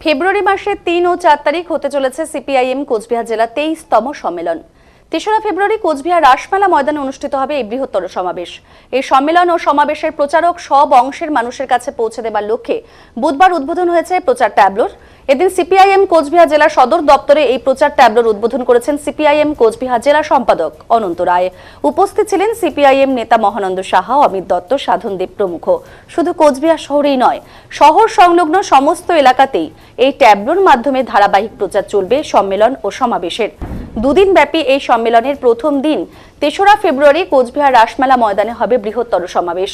ফেব্রুয়ারি মাসে তিন ও চার তারিখ হতে চলেছে সিপিআইএম কোচবিহার জেলা তেইশতম সম্মেলন। তেসরা ফেব্রুয়ারি কোচবিহার রাসমেলা ময়দানে অনুষ্ঠিত হবে এই বৃহত্তর সমাবেশ। এই সম্মেলন ও সমাবেশের প্রচারক সব অংশের মানুষের কাছে পৌঁছে দেবার লক্ষ্যে বুধবার উদ্বোধন হয়েছে প্রচার ট্যাবলোর। এদিন সিপিআইএম কোচবিহার জেলা সদর দপ্তরে এই প্রচার ট্যাবলোর উদ্বোধন করেছেন সিপিআইএম কোচবিহার জেলা সম্পাদক অনন্ত রায়। উপস্থিত ছিলেন সিপিআইএম নেতা মহানন্দ সাহা, অমিত দত্ত সাধনদেব প্রমুখ। শুধু কোচবিহার শহরেই নয়, শহর সংলগ্ন সমস্ত এলাকাতেই এই ট্যাবলোর মাধ্যমে ধারাবাহিক প্রচার চলবে সম্মেলন ও সমাবেশের। দুদিন ব্যাপী এই সম্মেলনের প্রথম দিন তেসরা ফেব্রুয়ারি কোচবিহার রাসমেলা ময়দানে হবে বৃহত্তর সমাবেশ।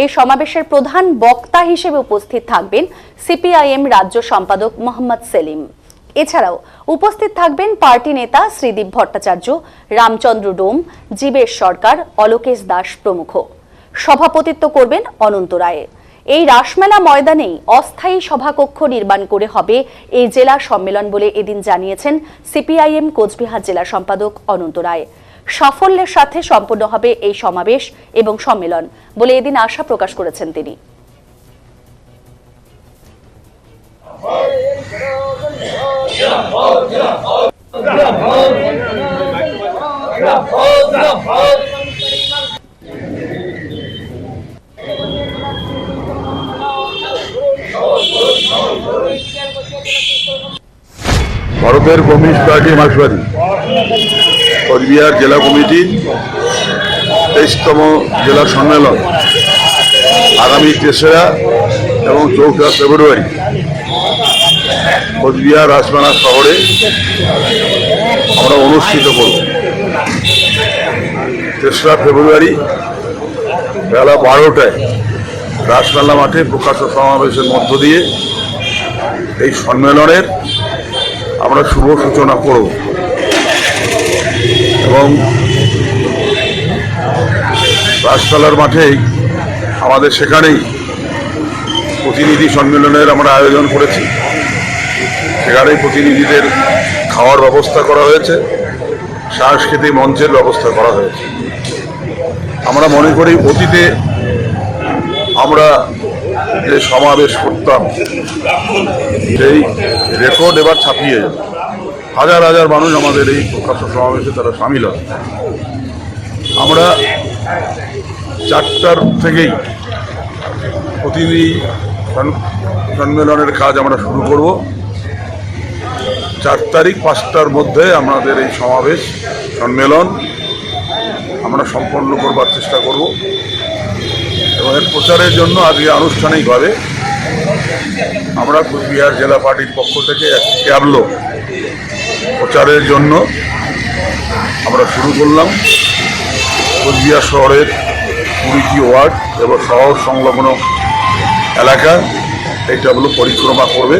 এই সমাবেশের প্রধান বক্তা হিসেবে উপস্থিত থাকবেন সিপিআইএম রাজ্য সম্পাদক মোহাম্মদ সেলিম। এছাড়াও উপস্থিত থাকবেন পার্টি নেতা শ্রীদীপ ভট্টাচার্য, রামচন্দ্র ডোম, জীবেশ সরকার, অলোকেশ দাস প্রমুখ। সভাপতিত্ব করবেন অনন্ত রায়। এই রাসমেলা ময়দানেই অস্থায়ী সভাকক্ষ নির্মাণ করে হবে এই জেলা সম্মেলন বলে এদিন জানিয়েছেন সিপিআইএম কোচবিহার জেলা সম্পাদক অনন্ত রায় সাফল্যের সাথে সম্পন্ন হবে এই সমাবেশ এবং সম্মেলন বলে এদিন আশা প্রকাশ করেছেন তিনি ভারতের কমিউনিস্ট পার্টি মার্ক্সবাদী। কোচবিহার জেলা কমিটি, তেইশতম জেলা সম্মেলন, আগামী তেসরা এবং চৌঠা ফেব্রুয়ারি। কোচবিহার রাজমানা শহরে আমরা অনুষ্ঠিত করব। তেসরা ফেব্রুয়ারি বেলা বারোটায় রাসমেলা মাঠে প্রকাশ্য সমাবেশের মধ্য দিয়ে এই সম্মেলনের আমরা শুভ সূচনা করব। এবং রাজতলার মাঠেই, আমাদের সেখানেই প্রতিনিধি সম্মেলনের আমরা আয়োজন করেছি। সেখানেই প্রতিনিধিদের খাওয়ার ব্যবস্থা করা হয়েছে, সাংস্কৃতিক মঞ্চের ব্যবস্থা করা হয়েছে। আমরা মনে করি অতীতে আমরা যে সমাবেশ করতাম, সেই রেকর্ড এবার ছাপিয়ে যাবে। হাজার হাজার মানুষ আমাদের এই প্রকাশ্য সমাবেশে তারা সামিল হয় আমরা চারটার থেকেই প্রতিনিধি সম্মেলনের কাজ আমরা শুরু করব। চার তারিখ পাঁচটার মধ্যে আমাদের এই সমাবেশ, সম্মেলন আমরা সম্পন্ন করবার চেষ্টা করব। এবং এর প্রচারের জন্য আজকে আনুষ্ঠানিকভাবে আমরা কুচবিহার জেলা পার্টির পক্ষ থেকে এক ক্যাবলো প্রচারের জন্য আমরা শুরু করলাম। কুচবিহার শহরের কুড়িটি ওয়ার্ড এবং শহর সংলগ্ন এলাকা এই ট্যাবলো পরিক্রমা করবে।